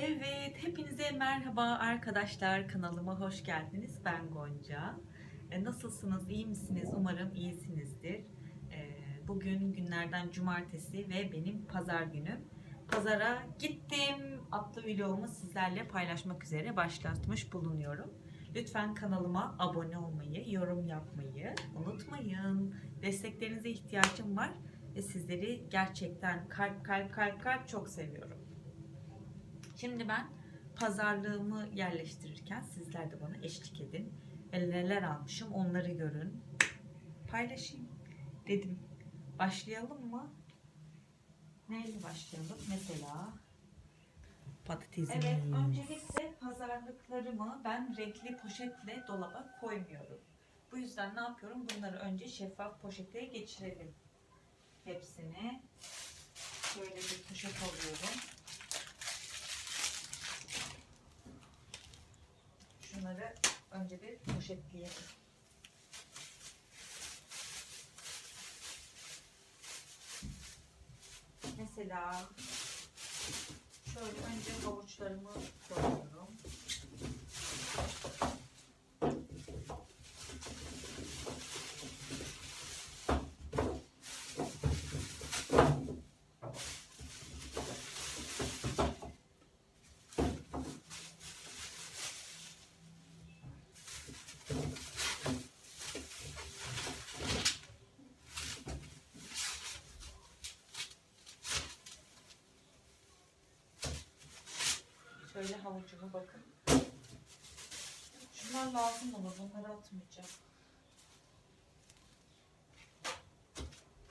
Evet, hepinize merhaba arkadaşlar. Kanalıma hoş geldiniz. Ben Gonca. E, nasılsınız? İyi misiniz? Umarım iyisinizdir. E, bugün günlerden cumartesi ve benim pazar günüm. Pazara gittim. Atlı vlogumu sizlerle paylaşmak üzere başlatmış bulunuyorum. Lütfen kanalıma abone olmayı, yorum yapmayı unutmayın. Desteklerinize ihtiyacım var ve sizleri gerçekten kalp kalp kalp kalp çok seviyorum. Şimdi ben pazarlığımı yerleştirirken sizler de bana eşlik edin. Ve neler almışım onları görün. Paylaşayım dedim. Başlayalım mı? Neyle başlayalım? Mesela patatesimiz. Evet, öncelikle pazarlıklarımı ben renkli poşetle dolaba koymuyorum. Bu yüzden ne yapıyorum? Bunları önce şeffaf poşete geçirelim. Hepsini şöyle bir poşet alıyorum. Şunları önce bir poşetleyelim. Mesela şöyle önce havuçlarımı koyuyorum. Şöyle havucumu bakın. Şunlar lazım olur. Bunları atmayacağım.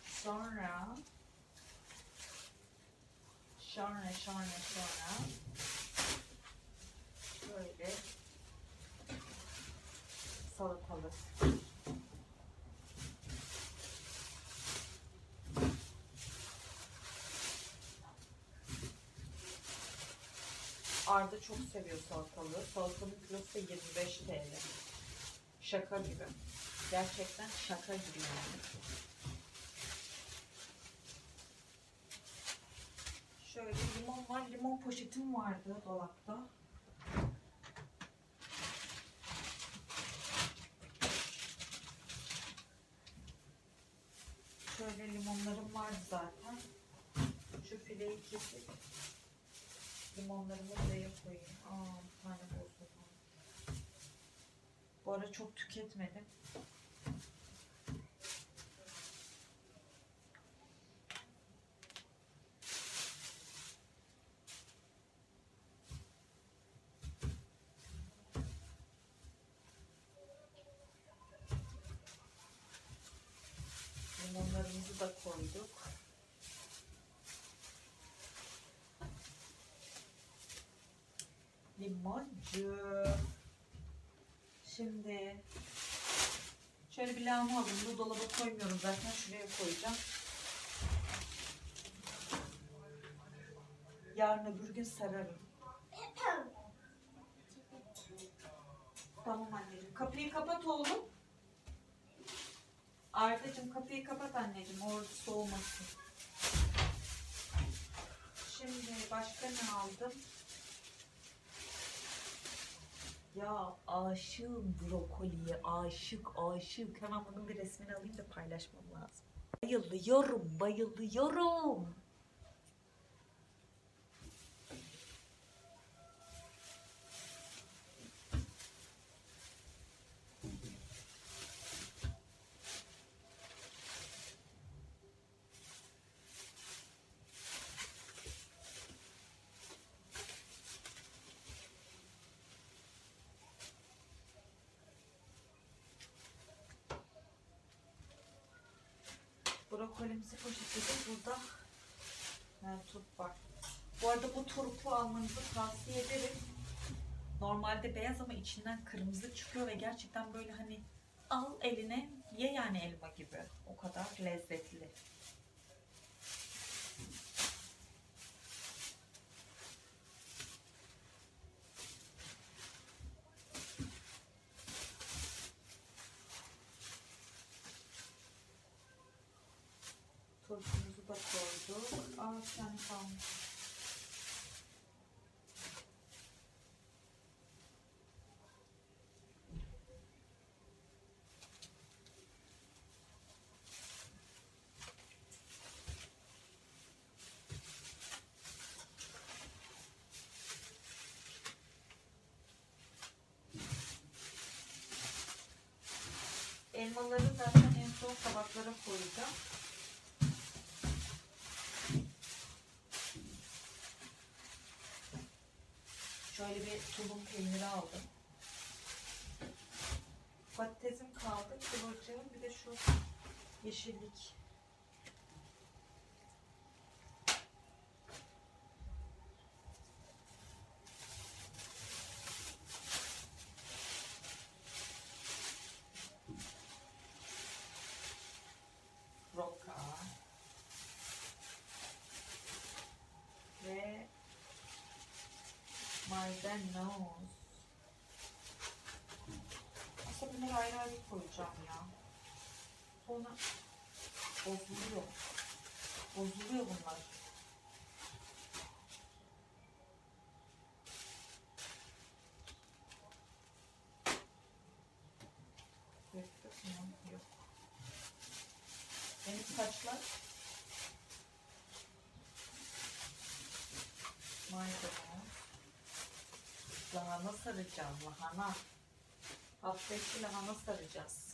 Sonra sonra sonra sonra şöyle salatalık. Arda çok seviyor salatalığı. Salatanın kilosu 25 TL. Şaka gibi. Gerçekten şaka gibi yani. Şöyle limon var. Limon poşetim vardı dolapta. Şöyle limonlarım vardı zaten. Şu fileyi kesip limonlarımı buraya koyayım. Aa, bir tane bozdu. Bu ara çok tüketmedim. Limonlarımızı da koyduk. Limoncu. Şimdi şöyle bir lahana aldım. Bu dolaba koymuyorum zaten. Şuraya koyacağım. Yarın öbür gün sararım. Tamam anneciğim. Kapıyı kapat oğlum. Ardacığım kapıyı kapat anneciğim. Orada soğumasın. Şimdi başka ne aldım? Ya aşığım brokoliye, aşık, aşık. Hemen bunun bir resmini alayım da paylaşmam lazım. Bayılıyorum, bayılıyorum. Brokolimizi poşetledik. Burada turp var. Bu arada bu turpu almanızı tavsiye ederim. Normalde beyaz ama içinden kırmızı çıkıyor ve gerçekten böyle hani al eline ye yani elma gibi. O kadar lezzetli. Kaç tane kalmış? Elmaları zaten en son tabaklara koyacağım. Tulum peyniri aldım. Patatesim kaldı, kıvırcığım bir de şu yeşillik. roka ve maydanoz. Aslında bunları ayrı ayrı koyacağım ya. Sonra bozuluyor. Bozuluyor bunlar. Yok. Benim saçlar maydanoz lahana saracağım? Lahana hafta içi lahana saracağız?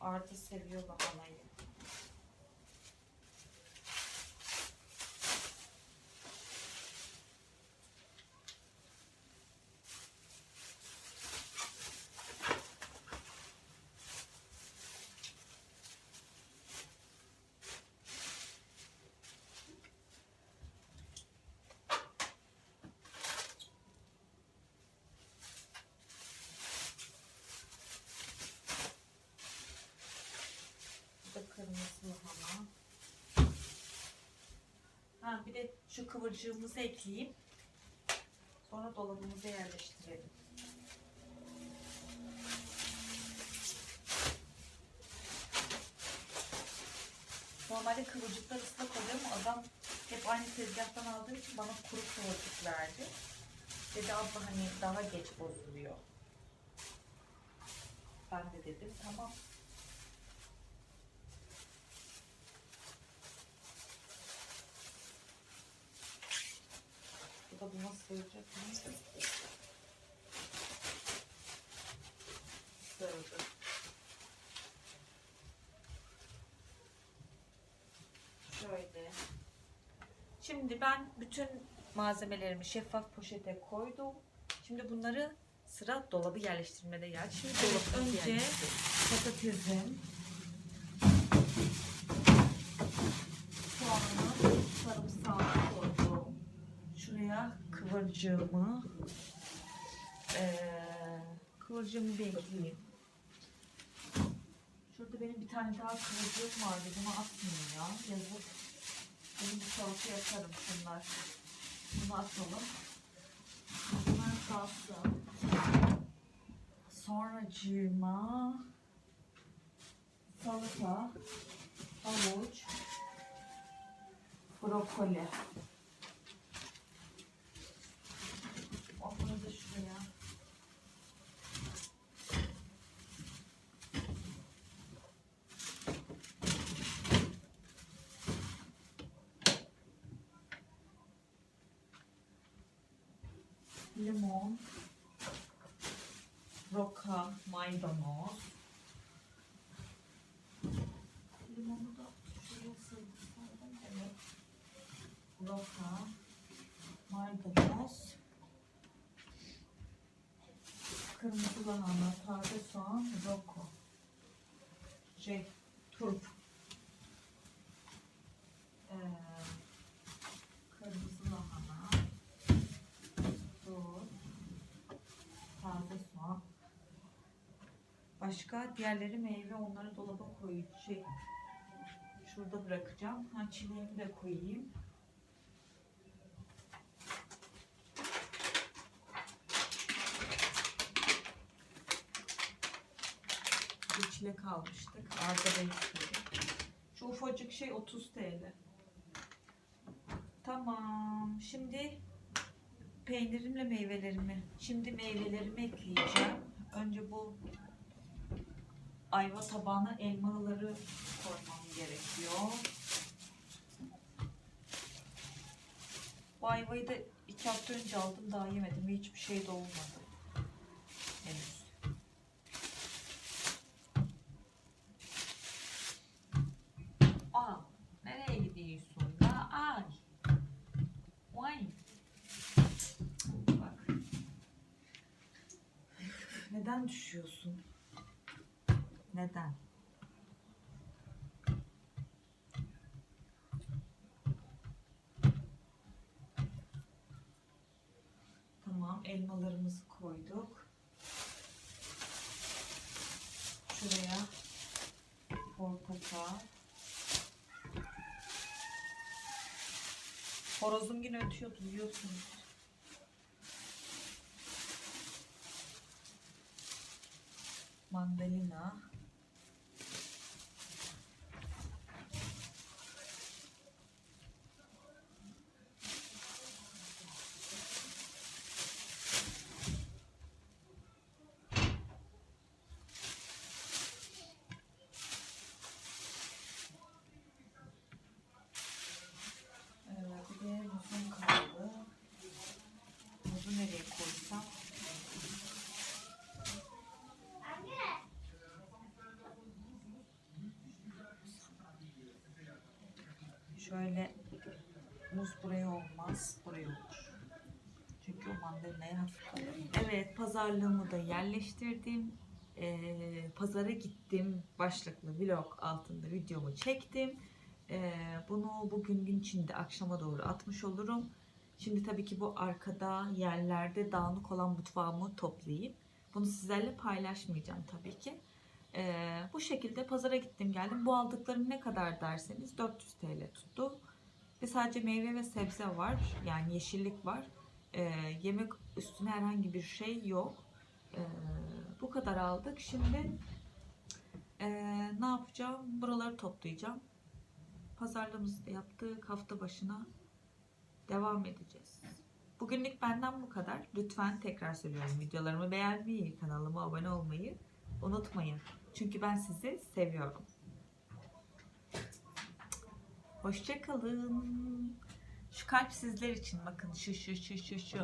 Arda seviyor lahanayı Bu da kırmızı lahana ha, bir de şu kıvırcığımızı ekleyeyim sonra dolabımıza yerleştirelim Normalde kıvırcıklar ıslak oluyor ama adam hep aynı tezgahtan aldığı için bana kuru kıvırcık verdi. Dedi abla hani daha geç bozuluyor. Ben de dedim tamam. Şöyle. Şimdi ben bütün malzemelerimi şeffaf poşete koydum. Şimdi bunları sıra dolabı yerleştirmede geldi. Şimdi dolap önce patatesim, soğanı, sarımsağı koydum. Şuraya kıvırcığımı, eee kıvırcığımı bir ekleyeyim. Şurada benim bir tane daha kıvırcığım vardı. Bunu atmayayım ya. Yazık. Benim bir salata yaparım şunlar. Bunu atalım. Bunlar kalsın. Sonracığıma salata, havuç, brokoli. Onları da şuraya. Limon, roka, maydanoz. Limonu da şuraya sığdırdım. Evet. Roka, maydanoz, kırmızı lahana, taze soğan, roko. Şey, turp. Ee, kırmızı lahana, Doğru. Taze soğan. Başka diğerleri meyve onları dolaba koyayım. Şey, şurada bırakacağım. Ha çileğimi de koyayım. Bir çilek almıştık. Arda da istedi. Şu ufacık şey 30 TL. Tamam. Şimdi peynirimle meyvelerimi. Şimdi meyvelerimi ekleyeceğim. Önce bu ayva tabağına elmaları koymam gerekiyor. Bu ayvayı da iki hafta önce aldım daha yemedim ve hiçbir şey de olmadı. Henüz. Aa, nereye gidiyorsun? La ay. Vay. Neden düşüyorsun? Neden? Tamam, elmalarımızı koyduk. Şuraya portakal. Horozum yine ötüyordu biliyorsunuz. Mandalina. Evet, bir de muzum kaldı. Muzu nereye koysam? Şöyle muz buraya olmaz, buraya olur. Çünkü o mandalinaya hafif. Evet, pazarlığımı da yerleştirdim. Ee, pazara gittim. Başlıklı vlog altında videomu çektim. Ee, bunu bugün gün içinde akşama doğru atmış olurum. Şimdi tabii ki bu arkada yerlerde dağınık olan mutfağımı toplayayım. Bunu sizlerle paylaşmayacağım tabii ki. Ee, bu şekilde pazara gittim geldim. Bu aldıklarım ne kadar derseniz 400 TL tuttu. Ve sadece meyve ve sebze var. Yani yeşillik var. Ee, yemek üstüne herhangi bir şey yok. Ee, bu kadar aldık. Şimdi ee, ne yapacağım? Buraları toplayacağım. Pazarlığımızı da yaptık. Hafta başına devam edeceğiz. Bugünlük benden bu kadar. Lütfen tekrar söylüyorum videolarımı beğenmeyi, kanalıma abone olmayı unutmayın. Çünkü ben sizi seviyorum. Hoşçakalın. Şu kalp sizler için bakın şu şu şu şu şu.